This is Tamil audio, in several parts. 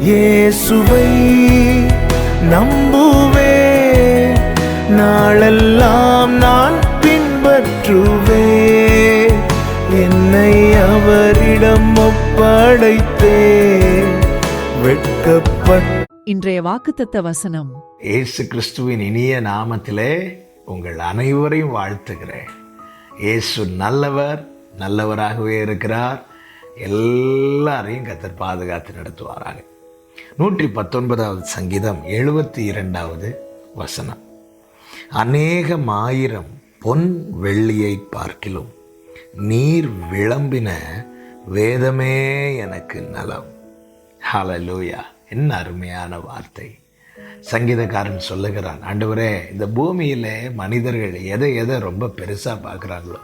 இயேசுவை நம்புவேன் நாளெல்லாம் நான் பின்பற்றுவேன் என்னை அவரிடம் ஒப்படைத்தேன். வெட்கப்பட்ட இன்றைய வாக்குத்தத்த வசனம். இயேசு கிறிஸ்துவின் இனிய நாமத்திலே உங்கள் அனைவரையும் வாழ்த்துகிறேன். இயேசு நல்லவர் நல்லவராகவே இருக்கிறார். எல்லாரையும் கத்தர் பாதுகாத்து நடத்துவாராக. நூற்றி பத்தொன்பதாவது சங்கீதம் எழுபத்தி இரண்டாவது வசனம். அநேகம் ஆயிரம் பொன் வெள்ளியை பார்க்கிலும் நீர் விளம்பின வேதமே எனக்கு நலம். ஹலலூயா என்ன அருமையான வார்த்தை. சங்கீதக்காரன் சொல்லுகிறான் ஆண்டவரே இந்த பூமியில் மனிதர்கள் எதை எதை ரொம்ப பெருசாக பார்க்குறாங்களோ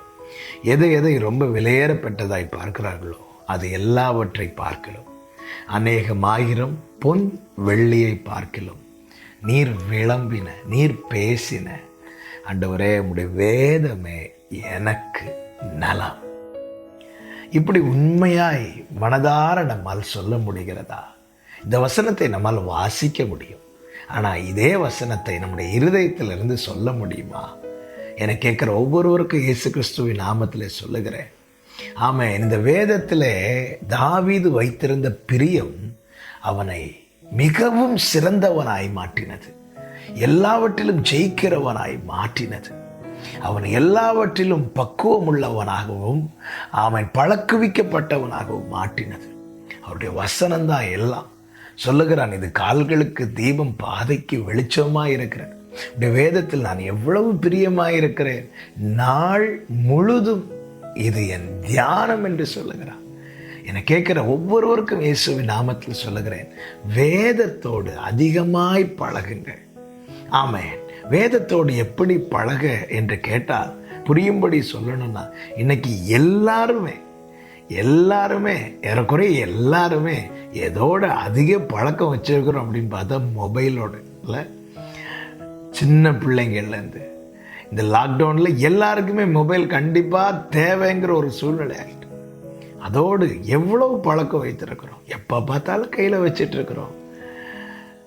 எதை எதை ரொம்ப விலையேறப்பட்டதாய் பார்க்கிறார்களோ அது எல்லாவற்றை பார்க்கலாம் அநேகம் ஆயிரம் பொன் வெள்ளியை பார்க்கிலும். நீர் விளம்பின நீர் பேசின. அண்டவரே உடைய வேதமே எனக்கு நலம். இப்படி உண்மையாய் மனதார நம்மால் சொல்ல முடிகிறதா? இந்த வசனத்தை நம்மால் வாசிக்க முடியும். ஆனால் இதே வசனத்தை நம்முடைய இருதயத்திலிருந்து சொல்ல முடியுமா? என கேட்குற ஒவ்வொருவருக்கும் இயேசு கிறிஸ்துவின் நாமத்திலே சொல்லுகிறேன். ஆமாம் இந்த வேதத்தில் தாவீது வைத்திருந்த பிரியம் அவனை மிகவும் சிறந்தவனாய் மாற்றினது. எல்லாவற்றிலும் ஜெயிக்கிறவனாய் மாற்றினது. அவன் எல்லாவற்றிலும் பக்குவம் உள்ளவனாகவும் அவன் பழக்குவிக்கப்பட்டவனாகவும் மாற்றினது. அவருடைய வசனம்தான் எல்லாம். சொல்லுகிறான் இது கால்களுக்கு தீபம் பாதைக்கு வெளிச்சமாக இருக்கிறேன் இந்த வேதத்தில் நான் எவ்வளவு பிரியமாக இருக்கிறேன். நாள் முழுதும் இது என் தியானம் என்று சொல்லுகிறான் என்னை கேட்குற ஒவ்வொருவருக்கும் இயேசுவின் நாமத்தில் சொல்லுகிறேன் வேதத்தோடு அதிகமாய் பழகுங்கள். ஆமேன். வேதத்தோடு எப்படி பழக என்று கேட்டால் புரியும்படி சொல்லணும்னா இன்னைக்கு எல்லாருமே எல்லாருமே ஏறக்குறைய எல்லாருமே எதோட அதிக பழக்கம் வச்சிருக்கிறோம் அப்படின்னு பார்த்தா மொபைலோட இல்லை? சின்ன பிள்ளைங்கள்லேருந்து இந்த லாக்டவுனில் எல்லாருக்குமே மொபைல் கண்டிப்பாக தேவைங்கிற ஒரு சூழ்நிலை ஆகிட்டு அதோடு எவ்வளவு பழக்கம் வைத்திருக்கிறோம்? எப்போ பார்த்தாலும் கையில் வச்சிட்ருக்கிறோம்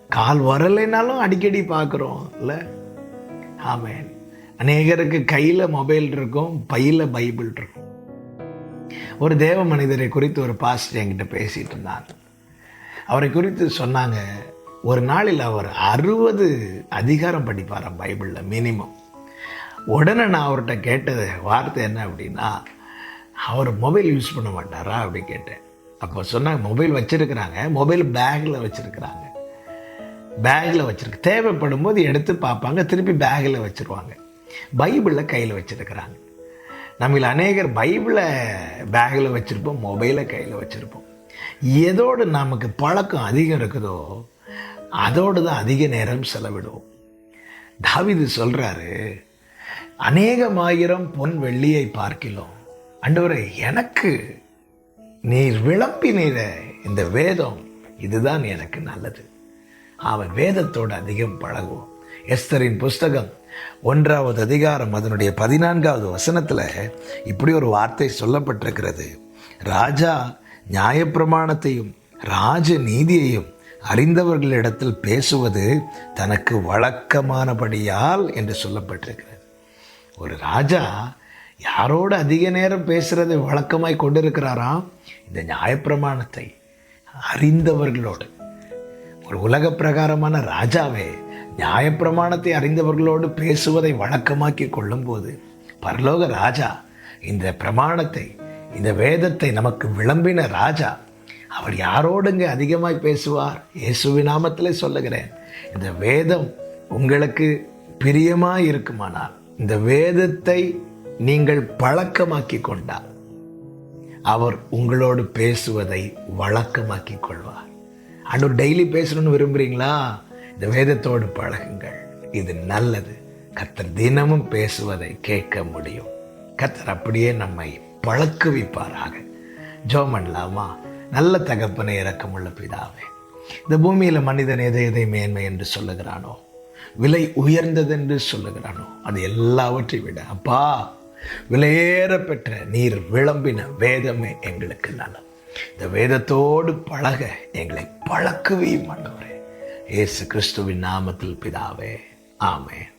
கால் வரலைனாலும் அடிக்கடி பார்க்குறோம் இல்லை? ஆமேன். அநேகருக்கு கையில் மொபைல் இருக்கும் பையில் பைபிள் இருக்கும். ஒரு தேவ மனிதரை குறித்து ஒரு பாஸ்டர் என்கிட்ட பேசிகிட்டு இருந்தார் அவரை குறித்து சொன்னாங்க ஒரு நாளில் அவர் அறுபது அதிகாரம் படிப்பார் பைபிளில் மினிமம் உடனே நான் அவர்கிட்ட கேட்டது வார்த்தை என்ன அப்படின்னா அவர் மொபைல் யூஸ் பண்ண மாட்டாரா? அப்படி கேட்டேன். அப்போ சொன்னாங்க மொபைல் வச்சுருக்கிறாங்க மொபைல் பேக்கில் வச்சுருக்கிறாங்க. பேக்கில் வச்சுருக்கு தேவைப்படும் போது எடுத்து பார்ப்பாங்க திருப்பி பேக்கில் வச்சுருவாங்க. பைபிளில் கையில் வச்சுருக்கிறாங்க. நம்மள அநேகர் பைபிளை பேக்கில் வச்சுருப்போம் மொபைலை கையில் வச்சுருப்போம். எதோடு நமக்கு பழக்கம் அதிகம் இருக்குதோ அதோடு தான் அதிக நேரம் செலவிடுவோம். தாவிது சொல்கிறாரு அநேகமாயிரம் பொன் வெள்ளியை பார்க்கிலோ அண்டவரை எனக்கு நீர் விளம்பினீர. இந்த வேதம் இதுதான் எனக்கு நல்லது. அவன் வேதத்தோடு அதிகம் பழகுவோம். எஸ்தரின் புஸ்தகம் ஒன்றாவது அதிகாரம் அதனுடைய பதினான்காவது வசனத்தில் இப்படி ஒரு வார்த்தை சொல்லப்பட்டிருக்கிறது. ராஜா நியாயப்பிரமாணத்தையும் ராஜ நீதியையும் அறிந்தவர்களிடத்தில் பேசுவது தனக்கு வழக்கமானபடியால் என்று சொல்லப்பட்டிருக்கிறது. ஒரு ராஜா யாரோடு அதிக நேரம் பேசுகிறதை வழக்கமாய் கொண்டிருக்கிறாராம் இந்த நியாயப்பிரமாணத்தை அறிந்தவர்களோடு. ஒரு உலக பிரகாரமான ராஜாவே நியாயப்பிரமாணத்தை அறிந்தவர்களோடு பேசுவதை வழக்கமாக்கி கொள்ளும்போது பரலோக ராஜா இந்த பிரமாணத்தை இந்த வேதத்தை நமக்கு விளம்பின ராஜா அவர் யாரோடுங்க அதிகமாய் பேசுவார்? இயேசுவி நாமத்திலே சொல்லுகிறேன் இந்த வேதம் உங்களுக்கு பிரியமாக இருக்குமானால் இந்த வேதத்தை நீங்கள் பழக்கமாக்கி கொண்டால் அவர் உங்களோடு பேசுவதை வழக்கமாக்கி கொள்வார். அன்று டெய்லி பேசணும்னு விரும்புகிறீங்களா இந்த வேதத்தோடு பழகுங்கள். இது நல்லது. கத்தர் தினமும் பேசுவதை கேட்க முடியும். கத்தர் அப்படியே நம்மை பழக்குவிப்பாராக. ஜோமன்லாமா பண்ணலாமா நல்ல தகப்பனை இறக்கமுள்ள பிதாவே. இந்த பூமியில் மனிதன் எதை எதை மேன்மை என்று சொல்லுகிறானோ விலை உயர்ந்தது என்று சொல்லுகிறானோ அது எல்லாவற்றை விட அப்பா விலையேற பெற்ற நீர் விளம்பின வேதமே எங்களுக்கு நலம் இந்த வேதத்தோடு பழக எங்களை பழக்குவியும் ஆண்டவரே இயேசு கிறிஸ்துவின் நாமத்தில் பிதாவே ஆமேன்.